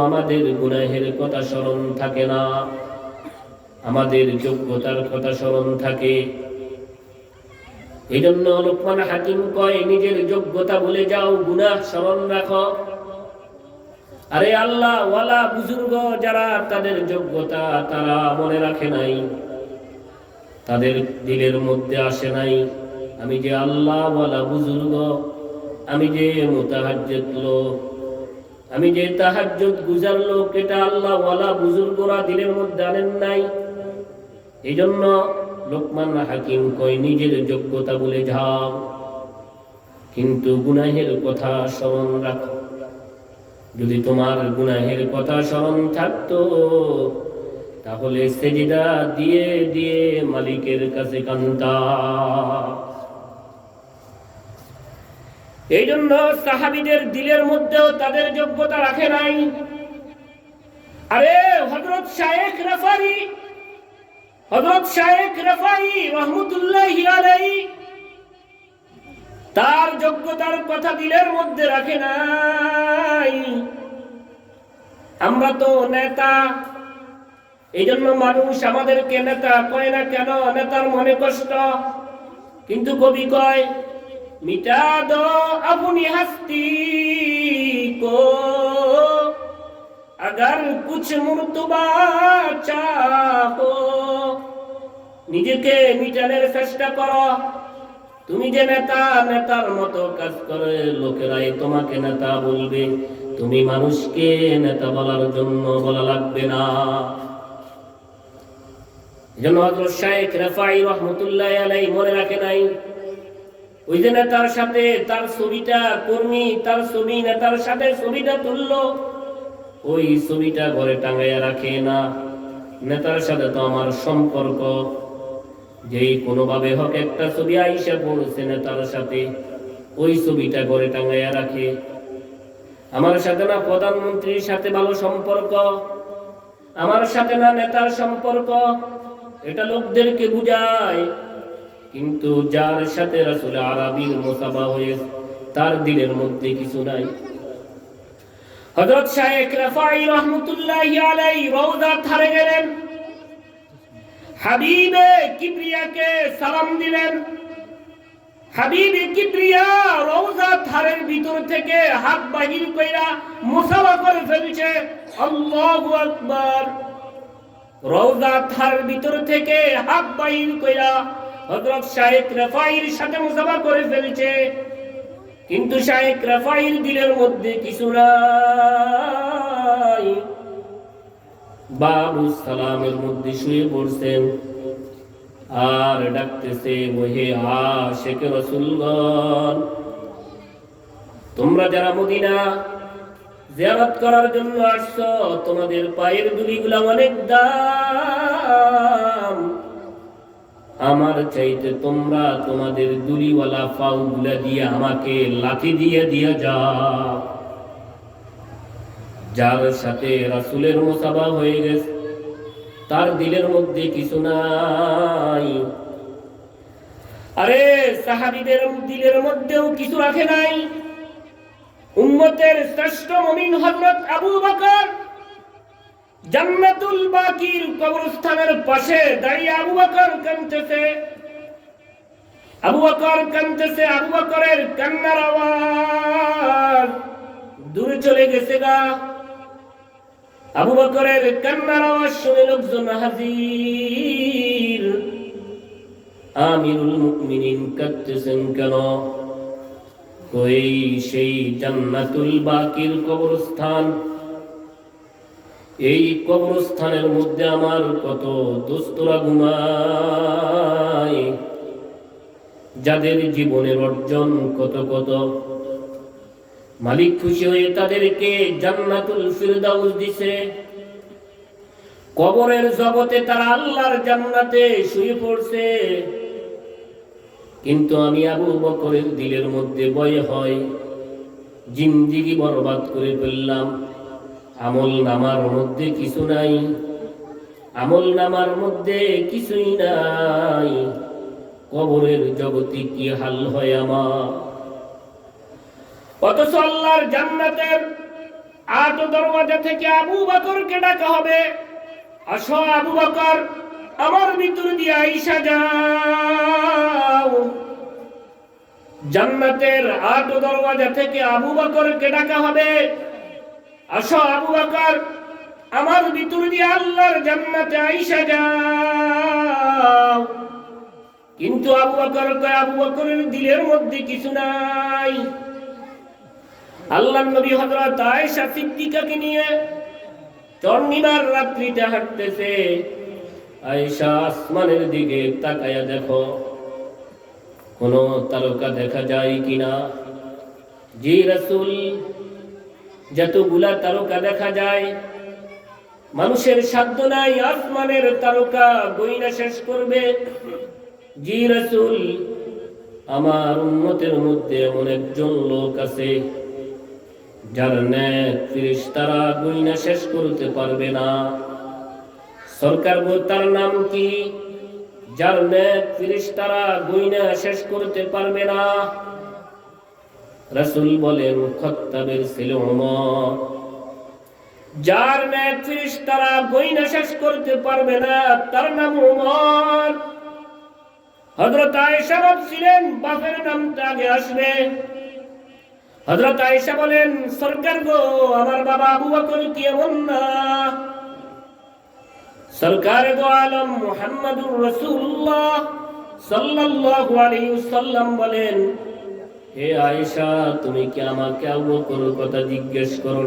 আমাদের গুনাহের কথা স্মরণ থাকে না। আমাদের যোগ্যতার কথা স্মরণ থাকে। এই জন্য লোকমান হাকিম কয়, নিজের যোগ্যতা বলে যাও, গুনাহ স্মরণ রাখো। আরে আল্লাহ, ওয়ালা বুজুর্গ যারা, তাদের যোগ্যতা তারা মনে রাখে নাই। তাদের দিলের মধ্যে আসে নাই। আমি যে আল্লাহ, ওয়ালা বুজুর্গ, আমি যে মোতাহাজ্জত লোক আমি যে তাহাজ্জুদ গুজার লোক, এটা আল্লাহ ওয়ালা বুজুর্গরা দিলের মধ্যে আনেন নাই। এই জন্য লোকমান হাকিম কয়, নিজের যোগ্যতা বলে যাও। কিন্তু গুনাহের কথা স্মরণ রাখো। যদি তোমার গুনাহের কথা স্মরণ থাকতো, তাহলে সেজিদা দিয়ে দিয়ে মালিকের কাছে কান্তা। এই জন্য সাহাবিদের দিলের মধ্যেও তাদের যোগ্যতা রাখে নাই। আরে হজরত শায়েখ রফারি হজরত শায়েখ রফাই রহমতুল্লাহ তার যোগ্যতার কথা দিলের মধ্যে রাখে নাই। আমরা তো নেতা এই জন্য মানুষ আমাদেরকে নেতা কয় না কেন? নেতার মনে কষ্ট। কিন্তু কবি কয় মিটা দো আপনি হস্তি কো अगर कुछ मुर्तबा চাহো নিজেকে মিটানের চেষ্টা করো তুমি যে নেতা নেতার মতো কাজ করে লোকেরাই তোমাকে নেতা বলবে তুমি মানুষকে নেতা বলার জন্য বলা লাগবে না এজন্য হযরত শাইখ রাফাই রহমতুল্লাহ আলাই মনে রাখে নাই ওই যে নেতার সাথে তার ছবিটা কর্মী, তার ছবি, নেতার সাথে ছবিটা তুললো, ওই ছবিটা ঘরে টাঙাইয়া রাখে না। নেতার সাথে তো আমার সম্পর্ক। যেই কোনোভাবে হোক একটা ছবি আইসা পড়ছে নেতার সাথে, ওই ছবিটা ঘরে টাঙাইয়া রাখে। আমার সাথে না প্রধানমন্ত্রীর সাথে ভালো সম্পর্ক, আমার সাথে না নেতার সম্পর্ক, এটা লোকদেরকে বুঝায়। কিন্তু যার সাথে রাসুল আরবির মোসাবা হয়ে তার দিলের মধ্যে কিছু নাই। হযরত শায়েখ রাফাই রাহমাতুল্লাহি আলাইহি ধারে গেলেন। হাবিবে কিবরিয়াকে সালাম দিলেন। হাবিবে কিবরিয়া ধারের ভিতর থেকে হাত বাহির কইরা মুসাফা করে ফেলছে। আল্লাহু আকবার। রওজা ধারের ভিতর থেকে হাত বাহির কইরা হযরত শায়েখ রাফাইর সাথে মুসাফা করে ফেলছে। কিন্তু শাহেক রাফাইল দিলের মধ্যে কিছু নাই। বাবু সালামের মধ্যে শুয়ে পড়ছেন। আর ডাকতেছে, ওহে আশেখ রসুলগণ, তোমরা যারা মদিনা জিয়ারত করার জন্য আসছো, তোমাদের পায়ের দুলিগুলা অনেক দাম। আমার চাইতে তোমরা তোমাদের দুলিওয়ালা পাও গুলা দিয়ে আমাকে লাঠি দিয়ে দিয়ে যাও। যার সাথে রাসুলের মোসাবা হয়ে গেছে, তার দিলের মধ্যে কিছু নাই। আরে, সাহাবিদের দিলের মধ্যেও কিছু রাখে নাই। উম্মতের শ্রেষ্ঠ মমিন হজরত আবু বকর জান্নাতুল বাকির কবরস্থানের পাশে দাঁড়িয়ে আবু বকর কাঁদতেছে। আবু বকর কাঁদতেছে, আবু বকরের কান্নার আওয়াজ। দূরে চলে গেছে গা। আবু বকরের কান্নার আওয়াজ শুনে লোকজন হাজির। আমিরুল মুমিনিন কাঁদতেছেন কেন? কই সেই জান্নাতুল বাকির কবরস্থান? এই কবরস্থানের মধ্যে আমার কত দোস্তরা ঘুমায়, যাদের জীবনের অর্জন কত কত। মালিক খুশি হয়ে তাদেরকে জান্নাতুল ফিরদাউস দিছে। কবরের জগতে তারা আল্লাহর জান্নাতে শুয়ে পড়ছে। কিন্তু আমি আবু বকরের দিলের মধ্যে বয় হয়, জিন্দিগি বরবাদ করে ফেললাম। আমল নামার মধ্যে কিছু নাই। আমল নামার মধ্যে কিছুই নাই। কবরের জগতে কি হাল হয় আমার? অথচ আল্লাহর জান্নাতের আট দরওয়াজা থেকে আবু বকরকে ডাকা হবে। আসো আবু বাকর, আমার ভিতর দিয়ে আইসা যাও। জান্নাতের আট দরওয়াজা থেকে আবু বকরকে ডাকা হবে। আসো আবু বকর, আমার ভিতর দিয়ে আল্লাহর জান্নাতে আইসা যাও। কিন্তু আবু বকর আবু বকরের দিলের মধ্যে কিছু নাই। আল্লাহ নবী হযরত আয়েশা সিদ্দিকাকে নিয়ে চর্ণিমার রাত্রিতে হাঁটতেছে। আয়েশা আসমানের দিকে তাকায়া দেখো, কোন তারকা দেখা যায় কিনা? জি রাসূল। যতগুলা তারকা দেখা যায়, মানুষের সাধ্য নাই, আসমানের তারকা গইনা শেষ করবে। জি রাসূল, আমার উন্মতের মধ্যে এমন একজন লোক আছে, যার ন্যাক ফিরিস্তারা গইনা শেষ করতে পারবে না। সরকার তার নাম কি? যার ন্যাক ফিরিস্তারা গইনা শেষ করতে পারবে না। রাসূল বলেন খত্তাবের ছেলে যার ন্যাক ফিরিস্তারা গইনা শেষ করতে পারবে না, তার নাম ওমর। হযরত আয়েশা ভাবছিলেন, বাপের নামটা আগে আসবে। হযরত আয়েশা বলেন, সরকার গো, আমার বাবা আবু বকর কি এমন না? সরকার গো আলম মুহাম্মদুর রাসূলুল্লাহ সাল্লাল্লাহু আলাইহি ওয়াসাল্লাম বলেন হে আয়েশা তুমি কি আমাকে আবু কথা জিজ্ঞেস করো?